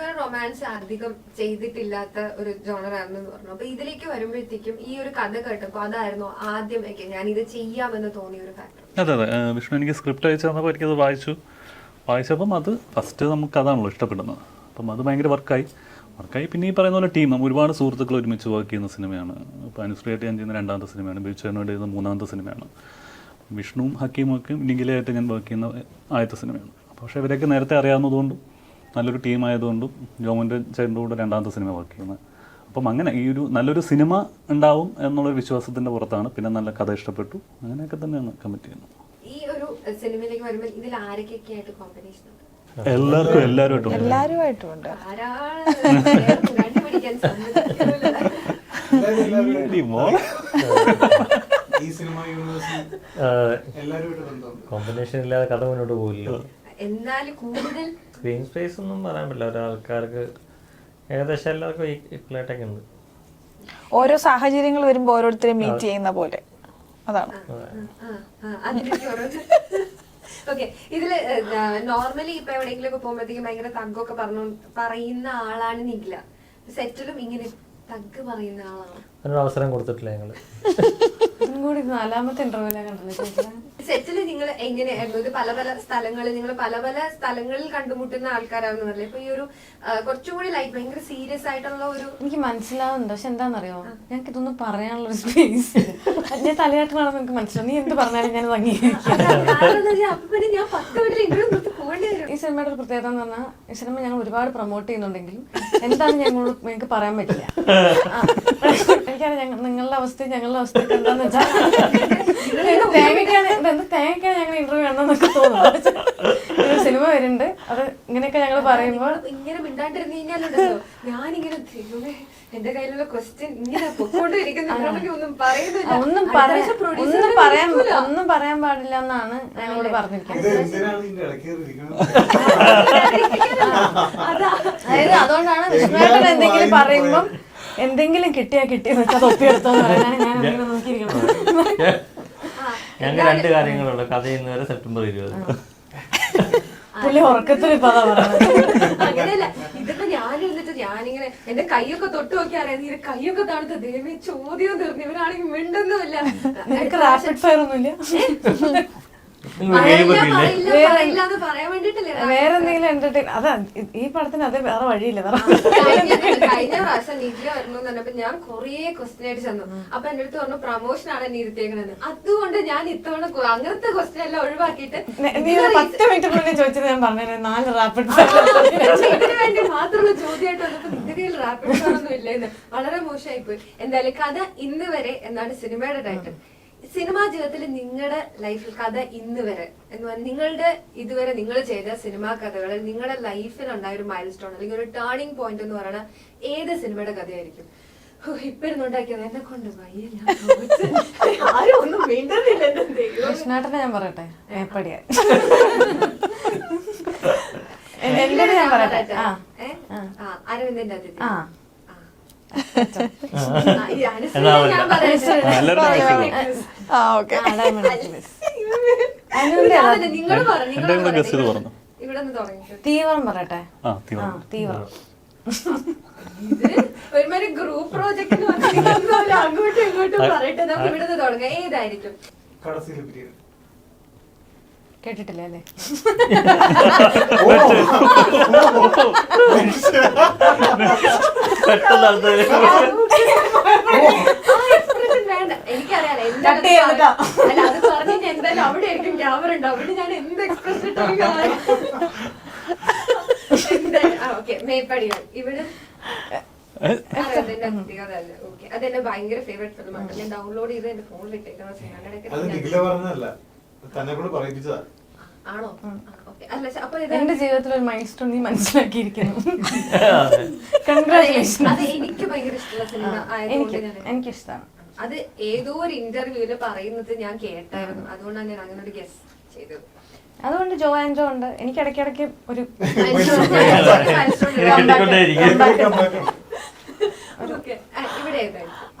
ഇതുവരെ റൊമാൻസ് അധികം ചെയ്തിട്ടില്ലാത്ത ഒരു ജോണറാണെന്ന് പറഞ്ഞു. അപ്പൊ ഇതിലേക്ക് വരുമ്പോഴത്തേക്കും ഈ ഒരു കഥ കേട്ടപ്പോ അതായിരുന്നു ആദ്യം ഒക്കെ ഞാൻ ഇത് ചെയ്യാമെന്ന് തോന്നിയ ഒരു ഫാക്ടർ അതെ അതെ. വിഷ്ണു എനിക്ക് സ്ക്രിപ്റ്റ് അയച്ചു തന്നപ്പോൾ എനിക്കത് വായിച്ചു. വായിച്ചപ്പം അത് ഫസ്റ്റ് നമുക്ക് അതാണല്ലോ ഇഷ്ടപ്പെടുന്നത്. അപ്പം അത് ഭയങ്കര വർക്കായി. വർക്കായി. പിന്നെ ഈ പറയുന്ന പോലെ ടീം ഒരുപാട് സുഹൃത്തുക്കൾ ഒരുമിച്ച് വർക്ക് ചെയ്യുന്ന സിനിമയാണ്. ഇപ്പോൾ അനുശ്രീയായിട്ട് ഞാൻ ചെയ്യുന്ന രണ്ടാമത്തെ സിനിമയാണ് ബിച്ചുവിനോട് ചെയ്യുന്ന മൂന്നാമത്തെ സിനിമയാണ്. വിഷ്ണുവും ഹക്കീമും ഒക്കെ ഞാൻ വർക്ക് ചെയ്യുന്ന ആദ്യത്തെ സിനിമയാണ്. പക്ഷേ ഇവരൊക്കെ നേരത്തെ അറിയാവുന്നതുകൊണ്ടും നല്ലൊരു ടീം ആയതുകൊണ്ടും ജോമന്റെ ചേട്ടന്റെ കൂടെ രണ്ടാമത്തെ സിനിമ വർക്ക് ചെയ്യുന്നത്. അപ്പം അങ്ങനെ ഈ ഒരു നല്ലൊരു സിനിമ ഉണ്ടാവും എന്നുള്ളൊരു വിശ്വാസത്തിന്റെ പുറത്താണ് പിന്നെ നല്ല കഥ ഇഷ്ടപ്പെട്ടു. അങ്ങനെയൊക്കെ തന്നെയാണ് കമ്മിറ്റ് ചെയ്യുന്നത്. ഈ ഒരു സിനിമയിലേക്ക് വരുമ്പോൾ ഇതിൽ ആരൊക്കെയൊക്കെ ആയിട്ട് കോമ്പിനേഷൻ ഉണ്ട്? എല്ലാവർക്കും എല്ലാവരുമായിട്ടും എല്ലാവരുമായിട്ടുണ്ട് കോമ്പിനേഷൻ ഇല്ലാതെ കഥ മുന്നോട്ട് പോകില്ല എന്നാൽ കൂടുതൽ സ്ക്രീൻ സ്പേസ് ഒന്നും പറയാൻ പറ്റില്ല. ഒരാൾക്കാർക്ക് ഏകദേശം എല്ലാവർക്കും ഈക്വലായിട്ടൊക്കെ ഉണ്ട്. ഓരോ സാഹചര്യങ്ങൾ വരുമ്പോൾ ഓരോരുത്തരെയും മീറ്റ് ചെയ്യുന്ന പോലെ. അതാണ്. ഓക്കെ ഇതിൽ നോർമലി ഇപ്പൊ എവിടെയെങ്കിലും ഒക്കെ പോകുമ്പോഴത്തേക്കും ഭയങ്കര തഗ്ഗൊക്കെ പറഞ്ഞു പറയുന്ന ആളാണ് നിഖില. സെറ്റിലും ഇങ്ങനെ തഗ് പറയുന്ന ആളാണ്. അതിനൊരു അവസരം കൊടുത്തിട്ടില്ല ഞങ്ങൾ. നാലാമത്തെ ഇന്റർവ്യൂലാണ് കണ്ടത്. ചേച്ചി സെറ്റിൽ നിങ്ങൾ എങ്ങനെയായിരുന്നു ഇത് പല പല സ്ഥലങ്ങളിൽ നിങ്ങൾ പല പല സ്ഥലങ്ങളിൽ കണ്ടുമുട്ടുന്ന ആൾക്കാരാണെന്ന് പറഞ്ഞില്ലേ? ഇപ്പൊ ഈ ഒരു കുറച്ചും കൂടി ലൈഫ് ഭയങ്കര സീരിയസ് ആയിട്ടുള്ള ഒരു എനിക്ക് മനസ്സിലാവുന്നുണ്ട്. പക്ഷെ എന്താണെന്നറിയോ? ഞങ്ങൾക്ക് ഇതൊന്നും പറയാനുള്ള ഒരു സ്പേസ് ഞാൻ തലയാട്ടമാണെന്ന് എനിക്ക് മനസ്സിലാവും നീ എന്ത് പറഞ്ഞാലും ഞാൻ ഈ സിനിമയുടെ ഒരു പ്രത്യേകത എന്ന് പറഞ്ഞാൽ ഈ സിനിമ ഞങ്ങൾ ഒരുപാട് പ്രൊമോട്ട് ചെയ്യുന്നുണ്ടെങ്കിലും എന്താണ് ഞങ്ങളോട് ഞങ്ങൾക്ക് പറയാൻ പറ്റില്ല. എനിക്കറിയാം ഞങ്ങൾ നിങ്ങളുടെ അവസ്ഥയും ഞങ്ങളുടെ അവസ്ഥയൊക്കെ എന്താണെന്ന് വെച്ചാൽ തേങ്ങയ്ക്കാണ് ഞങ്ങൾ ഇന്റർവ്യൂ വേണമെന്നൊക്കെ തോന്നുന്നു. സിനിമ വരുന്നുണ്ട്. അത് ഇങ്ങനെയൊക്കെ ഞങ്ങൾ പറയുമ്പോൾ ഇങ്ങനെ മിണ്ടാണ്ടിരുന്ന് കഴിഞ്ഞാലുണ്ടല്ലോ ഞാനിങ്ങനെ ദൈവമേ എന്റെ കയ്യിലുള്ള ക്വസ്റ്റ്യൻ ഇങ്ങനെ ഒന്നും പറയുന്നില്ല. ഒന്നും പറയാൻ ഒന്നും പറയാൻ ഒന്നും പറയാൻ പാടില്ല എന്നാണ് ഞങ്ങളോട് പറഞ്ഞിരിക്കുന്നത്. അതായത് അതുകൊണ്ടാണ് വിഷ്ണുവേട്ടൻ എന്തെങ്കിലും പറയുമ്പം എന്തെങ്കിലും കിട്ടിയാ കിട്ടിയെന്ന് വെച്ചാൽ തൊപ്പിയെടുത്തോന്ന് പറയാനാണ് ഞാൻ അങ്ങനെ നോക്കിയിരിക്കുന്നത്. ഞങ്ങൾക്ക് രണ്ട് കാര്യങ്ങളുണ്ട് കഥ ഇന്ന് വരെ സെപ്റ്റംബർ ഇരുപത്. പുള്ളി ഉറക്കത്തിൽ ഇപ്പൊ അതാ പറയുന്നത് അങ്ങനെയല്ല. ഇതിപ്പോ ഞാൻ എന്നിട്ട് ഞാനിങ്ങനെ എന്റെ കൈയൊക്കെ തൊട്ട് നോക്കി അറിയാം. ഈ കൈയൊക്കെ തണുത്ത ദൈവം ചോദ്യം തീർന്നു. ഇവരാണെങ്കിൽ മിണ്ടൊന്നുമില്ല. റാപ്പിഡ് ഫയർ ഒന്നുമില്ല. വേറെ- എന്തെങ്കിലും എന്റർടൈൻ അതാ ഈ- പടത്തിന് അത് വേറെ വഴിയില്ല കഴിഞ്ഞ പ്രാവശ്യം നിഖില വരണം എന്ന് പറഞ്ഞപ്പോ ഞാൻ കൊറേ ക്വസ്റ്റ്യൻ ആയിട്ട് ചെന്നു. അപ്പൊ എന്റെ അടുത്ത് പറഞ്ഞു പ്രൊമോഷൻ ആണ് ഇരുത്തേക്കണെന്ന് അതുകൊണ്ട് ഞാൻ ഇത്തവണ അങ്ങനത്തെ ക്വസ്റ്റ്യൻ എല്ലാം ഒഴിവാക്കിയിട്ട് നീ പത്ത് മിനിറ്റ് മുന്നേ ചോദിച്ചത് ഞാൻ പറഞ്ഞു നാല് റാപ്പിഡ് ഇതിനു വേണ്ടി മാത്രമുള്ള ചോദ്യമായിട്ട് വന്നപ്പോ നിന്റെ കയ്യിൽ റാപ്പിഡ് ഒന്നും ഇല്ലെന്ന്. വളരെ മോശമായി പോയി എന്തായാലും കഥ ഇന്ന് വരെ എന്നാണ് സിനിമയുടെ ടൈറ്റിൽ സിനിമാ ജീവിതത്തിൽ നിങ്ങളുടെ ലൈഫിൽ കഥ ഇന്ന് വരെ എന്ന് പറഞ്ഞാൽ നിങ്ങളുടെ ഇതുവരെ നിങ്ങൾ ചെയ്ത സിനിമാ കഥകൾ നിങ്ങളുടെ ലൈഫിൽ ഉണ്ടായ ഒരു മൈൽ സ്റ്റോൺ അല്ലെങ്കിൽ ഒരു ടേണിംഗ് പോയിന്റ് എന്ന് പറയുന്ന ഏത് സിനിമയുടെ കഥയായിരിക്കും? കൃഷ്ണാട്ടനെ ഇപ്പൊ ഇരുന്നുണ്ടാക്കിയത് എന്നെ കൊണ്ട് വയ്യ ഞാൻ ആരും ഒന്നും ഞാൻ പറയട്ടെ? ഏപ്പടിയാ. എന്റെ ഞാൻ പറയട്ടെ? അരവിന്ദന്റെ അതിഥി തീവ്രം പറയട്ടെ തീവ്രം ഒരുമാതിരി ഗ്രൂപ്പ് പ്രോജക്റ്റ് അങ്ങോട്ടും ഇങ്ങോട്ടും പറയട്ടെ നമുക്ക് ഇവിടുന്ന് തുടങ്ങാം ഏതായിരിക്കും കേട്ടിട്ടില്ല അല്ലേ പെട്ടെന്ന് എന്തായാലും ചെയ്യാം അല്ല അത് പറഞ്ഞിട്ട് എന്തായാലും അവിടെ ആയിരിക്കും ക്യാമറ ഉണ്ട് അവിടെ ഞാൻ എന്ത് എക്സ്പ്രഷൻ ഓക്കെ മേപ്പടികൾ ഇവിടെ. അതെന്റെ ഭയങ്കര ഫേവറേറ്റ് ഫിലിമാണ് ഞാൻ ഡൗൺലോഡ് ചെയ്ത് എന്റെ ഫോണിൽ ഇട്ടേക്കുന്ന പറയിപ്പിച്ചതാ ആണോ എന്റെ ജീവിതത്തിൽ ഒരു മൈൽ സ്റ്റോൺ നീ മനസ്സിലാക്കിയിരിക്കുന്നു. കൺഗ്രാറ്റുലേഷൻ അത് എനിക്ക് ഭയങ്കര ഇഷ്ടമുള്ള സിനിമ എനിക്ക് എനിക്കിഷ്ടമാണ് അത് ഏതോ ഒരു ഇന്റർവ്യൂൽ പറയുന്നത് ഞാൻ കേട്ടായിരുന്നു. അതുകൊണ്ടാണ് ഞാൻ അങ്ങനെ ഒരു ഗസ് ചെയ്തത്. അതുകൊണ്ട് ജോ ആൻഡ് ജോ ഉണ്ട്. എനിക്ക് ഇടയ്ക്കിടയ്ക്ക് ഒരു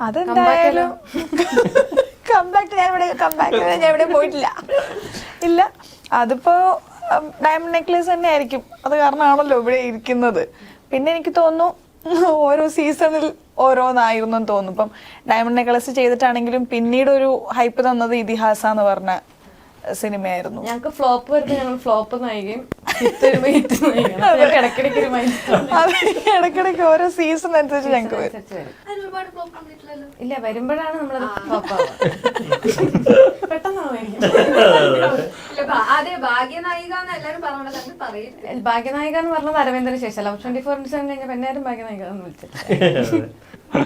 അതെന്തായാലും കംബാക്ക് ഞാൻ ഇവിടെ കംബാക്ക് ഞാൻ ഇവിടെ പോയിട്ടില്ല. ഇല്ല. അതിപ്പോ ഡയമണ്ട് നെക്ലേസ് തന്നെ ആയിരിക്കും അത് കാരണമാണല്ലോ ഇവിടെ ഇരിക്കുന്നത്. പിന്നെ എനിക്ക് തോന്നുന്നു ഓരോ സീസണിൽ ഓരോന്നായിരുന്നു എന്ന് തോന്നുന്നു. ഇപ്പം ഡയമണ്ട് നെക്ലേസ് ചെയ്തിട്ടാണെങ്കിലും പിന്നീട് ഒരു ഹൈപ്പ് തന്നത് ഇതിഹാസ എന്ന് പറഞ്ഞ സിനിമയായിരുന്നു. ഞങ്ങൾക്ക് ഫ്ലോപ്പ് വരുമ്പോൾ ഞങ്ങൾ ഫ്ലോപ്പ് നായികയും ഇടയ്ക്കിടയ്ക്ക് ഓരോ സീസൺ അനുസരിച്ച് ഞങ്ങൾക്ക് വരും. ഇല്ല വരുമ്പോഴാണ് നമ്മൾ ഭാഗ്യനായിക എന്ന് പറഞ്ഞത് അരവിന്ദന് ശേഷം ലവ് ട്വന്റി ഫോർ ഇൻസ് കഴിഞ്ഞ എല്ലാവരും ഭാഗ്യനായിക എന്ന് വിളിച്ചിട്ടില്ല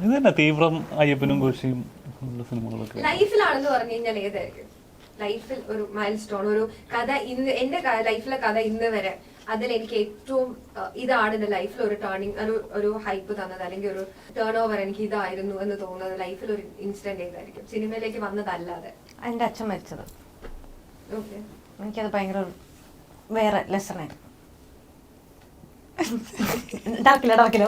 ഇത് തന്നെ തീവ്രം അയ്യപ്പനും കോശിയും ഉള്ള സിനിമകളൊക്കെ. ലൈഫിലാണെന്ന് പറഞ്ഞു കഴിഞ്ഞാൽ ഏതായിരിക്കും? ലൈഫിൽ ഒരു മൈൽ സ്റ്റോൺ ഒരു കഥ ഇന്ന് എന്റെ ലൈഫിലെ കഥ ഇന്ന് വരെ അതിൽ എനിക്ക് ഏറ്റവും ഇതാണ് എന്റെ ലൈഫിൽ ഒരു ടേണിങ് ഒരു ഒരു ഹൈപ്പ് തന്നത് അല്ലെങ്കിൽ ഒരു ടേൺ ഓവർ എനിക്ക് ഇതായിരുന്നു എന്ന് തോന്നുന്നത് ലൈഫിൽ ഒരു ഇൻസിഡന്റ് ഏതായിരിക്കും സിനിമയിലേക്ക് വന്നതല്ലാതെ എന്റെ അച്ഛൻ മരിച്ചത് ഓക്കെ എനിക്കത് ഭയങ്കര ഒരു വേറെ ലെസണായിരുന്നു ഡാക്കില്ല ഡാക്കില്ല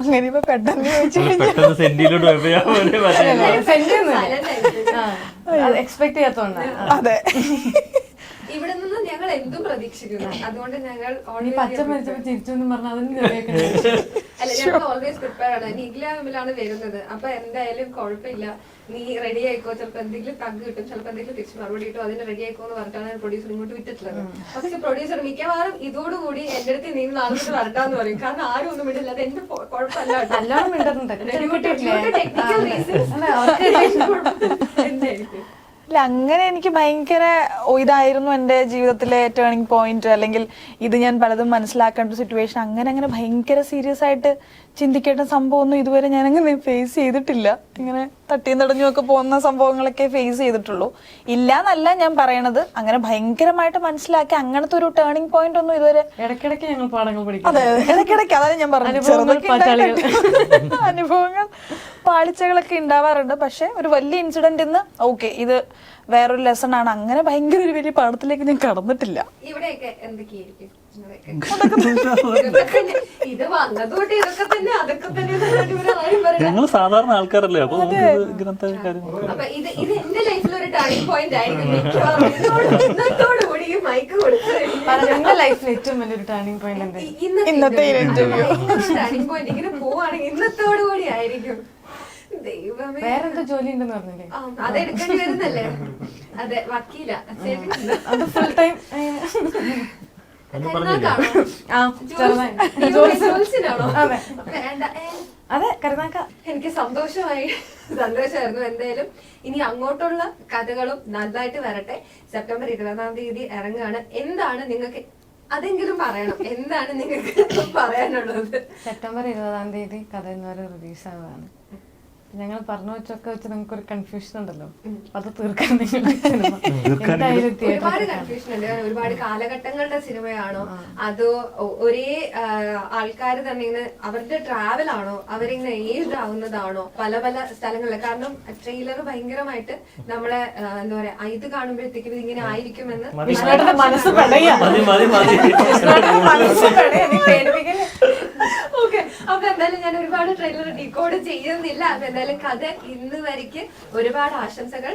അങ്ങനെ ഇപ്പൊ പെട്ടെന്ന് ചോദിച്ചു പെട്ടെന്ന് സെന്റിയിലോട്ട് പോയപ്പോ ഞാൻ ഒരു മറ്റേ എക്സ്പെക്ട് ചെയ്യാത്തോണ്ടാണ് അതെ ഇവിടെ നിന്ന് ഞങ്ങൾ എന്തും പ്രതീക്ഷിക്കുന്നു. അതുകൊണ്ട് ഞങ്ങൾ പച്ച മരിച്ചപ്പോ ചിരിച്ചെന്ന് പറഞ്ഞാൽ അതൊന്നും അല്ല ഞങ്ങൾ ഓൾവേസ് പ്രിപ്പയർ ആണ്. തമ്മിലാണ് വരുന്നത്. അപ്പൊ എന്തായാലും കുഴപ്പമില്ല. നീ റെഡി ആയിക്കോ? ചിലപ്പോ എന്തെങ്കിലും തഗ് കിട്ടും. ചിലപ്പോ എന്തെങ്കിലും തിരിച്ച് മറുപടി കിട്ടും. അതിന് റെഡി ആയിക്കോ എന്ന് പറഞ്ഞിട്ടാണ് പ്രൊഡ്യൂസർ ഇങ്ങോട്ട് വിട്ടിട്ടുള്ളത്. പക്ഷെ പ്രൊഡ്യൂസർ മിക്കവാറും ഇതോടുകൂടി എന്റെ അടുത്ത് നീ നാളെ വരട്ടാന്ന് പറയും. കാരണം ആരും ഒന്നും വിടില്ല അത് എന്റെ കുഴപ്പമല്ല. നല്ലോണം അല്ല, അങ്ങനെ എനിക്ക് ഭയങ്കര ഇതായിരുന്നു എന്റെ ജീവിതത്തിലെ ടേണിംഗ് പോയിന്റ് അല്ലെങ്കിൽ ഇത് ഞാൻ പലതും മനസ്സിലാക്കേണ്ട സിറ്റുവേഷൻ അങ്ങനെ അങ്ങനെ ഭയങ്കര സീരിയസ് ആയിട്ട് ചിന്തിക്കേണ്ട സംഭവമൊന്നും ഇതുവരെ ഞാൻ അങ്ങനെ ഫേസ് ചെയ്തിട്ടില്ല. ഇങ്ങനെ തട്ടിയും തടഞ്ഞും ഒക്കെ പോകുന്ന സംഭവങ്ങളൊക്കെ ഫേസ് ചെയ്തിട്ടുള്ളൂ. ഇല്ല എന്നല്ല ഞാൻ പറയണത്. അങ്ങനെ ഭയങ്കരമായിട്ട് മനസ്സിലാക്കി അങ്ങനത്തെ ഒരു ടേണിംഗ് പോയിന്റ് ഒന്നും ഇതുവരെ ഇടയ്ക്കിടയ്ക്ക് ഞങ്ങൾ പാഠങ്ങൾ പഠിക്കും. അതെ ഇടയ്ക്കിടയ്ക്ക് അതാണ് ഞാൻ പറഞ്ഞത്. അനുഭവങ്ങൾ പാളിച്ചകളൊക്കെ ഉണ്ടാവാറുണ്ട്. പക്ഷെ ഒരു വലിയ ഇൻസിഡന്റ് ഇന്ന് ഓക്കെ ഇത് വേറൊരു ലെസൺ ആണ്. അങ്ങനെ ഭയങ്കര ഒരു വലിയ പാഠത്തിലേക്ക് ഞാൻ കടന്നിട്ടില്ല. ഇവിടെയൊക്കെ എന്തൊക്കെയായിരിക്കും. ഇത് വന്നതുകൊണ്ട് ഇതൊക്കെ തന്നെ അതൊക്കെ തന്നെ ഞങ്ങൾ സാധാരണ ആൾക്കാരല്ലേ അപ്പൊ നമുക്ക് ഇങ്ങനത്തെ കാര്യങ്ങൾ ഇത് ഇത് എന്റെ ലൈഫിൽ ഒരു ടേണിംഗ് പോയിന്റ് ആയിരിക്കും ഈ മൈക്ക് കൊടുത്തു ലൈഫിൽ ഏറ്റവും വലിയൊരു ടേണിംഗ് പോയിന്റ് എന്താ? ഇന്നത്തെ ഇന്റർവ്യൂ ടേണിംഗ് പോയിന്റ് ഇങ്ങനെ പോവാണെങ്കിൽ ഇന്നത്തോടുകൂടി ആയിരിക്കും. ദൈവമേ. വേറെന്തോ ജോലി ഉണ്ടെന്ന് പറഞ്ഞില്ലേ? അതെടുക്കേണ്ടി വരുന്നല്ലേ? അതെ വക്കീല. അത് ഫുൾ ടൈം അതെ. വേണ്ട അതെ കരുനാക്ക എനിക്ക് സന്തോഷമായി സന്തോഷമായിരുന്നു എന്തായാലും. ഇനി അങ്ങോട്ടുള്ള കഥകളും നല്ലതായിട്ട് വരട്ടെ. സെപ്റ്റംബർ ഇരുപതാം തീയതി ഇറങ്ങുകയാണ്. എന്താണ് നിങ്ങൾക്ക് അതെങ്കിലും പറയണം. എന്താണ് നിങ്ങൾക്ക് പറയാനുള്ളത്? സെപ്റ്റംബർ ഇരുപതാം തീയതി കഥ എന്നവരെ റിലീസ് ആവുകയാണ് ഞങ്ങൾ പറഞ്ഞു വെച്ചൊക്കെ വെച്ച് നിങ്ങൾക്ക് ഒരു കൺഫ്യൂഷൻ ഉണ്ടല്ലോ അത് തീർക്കാൻ എന്തായാലും ഒരുപാട് കൺഫ്യൂഷൻ ഉണ്ട് ഒരുപാട് കാലഘട്ടങ്ങളുടെ സിനിമയാണോ അതോ ഒരേ ആൾക്കാർ തന്നെ ഇങ്ങനെ അവരുടെ ട്രാവൽ ആണോ? അവരിങ്ങനെ ഏജ് ആവുന്നതാണോ പല പല സ്ഥലങ്ങളിൽ കാരണം ട്രെയിലർ ഭയങ്കരമായിട്ട് നമ്മളെ എന്താ പറയാ ഇത് കാണുമ്പോഴത്തേക്കും ഇതിങ്ങനെ ആയിരിക്കുമെന്ന് മനസ്സ് ഓക്കെ. അപ്പൊ എന്തായാലും ഞാൻ ഒരുപാട് ട്രെയിലർ ഡീകോഡ് ചെയ്യുന്നില്ല. അപ്പൊ എന്തായാലും കഥ ഇന്ന് വരയ്ക്ക് ഒരുപാട് ആശംസകൾ.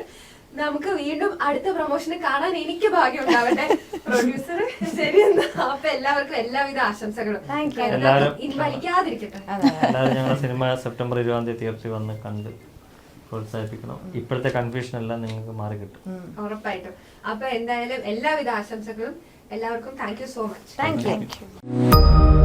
നമുക്ക് വീണ്ടും അടുത്ത പ്രൊമോഷന് കാണാൻ എനിക്ക് ഭാഗ്യം ഉണ്ടാവട്ടെ. പ്രൊഡ്യൂസർ ശരി എന്നാ. അപ്പൊ എല്ലാവർക്കും എല്ലാവിധ ആശംസകളും. വലിക്കാതിരിക്കട്ടെ. എല്ലാവരും ഞങ്ങളുടെ സിനിമ സെപ്റ്റംബർ ഇരുപതാം തീയതി തിയേറ്ററിൽ വന്ന് കണ്ട് പ്രോത്സാഹിപ്പിക്കണം. ഇപ്പോഴത്തെ കൺഫ്യൂഷൻ എല്ലാം നിങ്ങൾക്ക് മാറി കിട്ടും. ഉറപ്പായിട്ടും. അപ്പൊ എന്തായാലും എല്ലാവിധ ആശംസകളും. എല്ലാവർക്കും thank you so much thank you